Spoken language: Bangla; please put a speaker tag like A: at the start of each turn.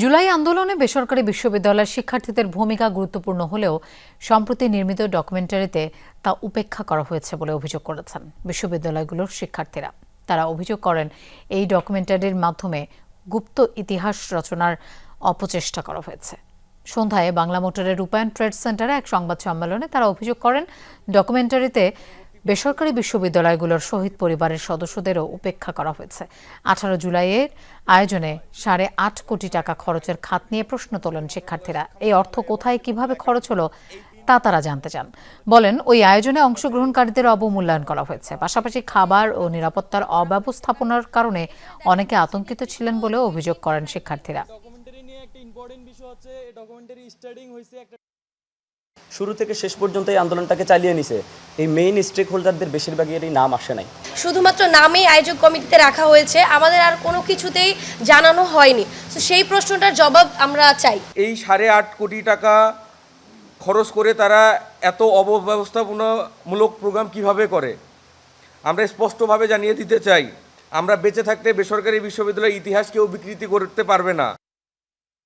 A: জুলাই আন্দোলনে বেসরকারি বিশ্ববিদ্যালয়ের শিক্ষার্থীদের ভূমিকা গুরুত্বপূর্ণ হলেও সম্প্রতি নির্মিত ডকুমেন্টারিতে তা উপেক্ষা করা হয়েছে বলে অভিযোগ করেছেন বিশ্ববিদ্যালয়গুলোর শিক্ষার্থীরা। তারা অভিযোগ করেন, এই ডকুমেন্টারির মাধ্যমে গুপ্ত ইতিহাস রচনার অপচেষ্টা করা হয়েছে। সন্ধ্যায় বাংলা মোটরের রূপায়ণ ট্রেড সেন্টারে এক সংবাদ সম্মেলনে তারা অভিযোগ করেন, ডকুমেন্টারিতে বেসরকারি বিশ্ববিদ্যালয়গুলোর শহীদ পরিবারের সদস্যদেরও উপেক্ষা করা হয়েছে। আঠারো জুলাইয়ের আয়োজনে সাড়ে আট কোটি টাকা খরচের খাত নিয়ে প্রশ্ন তোলেন শিক্ষার্থীরা। এই অর্থ কোথায়, কীভাবে খরচ হলো, তা তারা জানতে চান। বলেন, ওই আয়োজনে অংশগ্রহণকারীদের অবমূল্যায়ন করা হয়েছে। পাশাপাশি খাবার ও নিরাপত্তার অব্যবস্থাপনার কারণে অনেকে আতঙ্কিত ছিলেন বলেও অভিযোগ করেন শিক্ষার্থীরা।
B: শুরু থেকে শেষ পর্যন্ত এই আন্দোলনটাকে চালিয়ে নিছে। এই মেইন স্টেক হোল্ডারদের বেশিরভাগেরই নাম আসে নাই।
C: শুধুমাত্র নামেই আয়োজক কমিটিতে রাখা হয়েছে আমাদের আর কোনো কিছুতেই জানানো হয়নি। তো সেই প্রশ্নটার জবাব আমরা চাই।
D: এই সাড়ে আট কোটি টাকা খরচ করে তারা এত অব্যবস্থাপনামূলক প্রোগ্রাম কীভাবে করে? আমরা স্পষ্টভাবে জানিয়ে দিতে চাই আমরা বেঁচে থাকতে বেসরকারি বিশ্ববিদ্যালয়ের ইতিহাস কেউ বিকৃতি করতে পারবে না।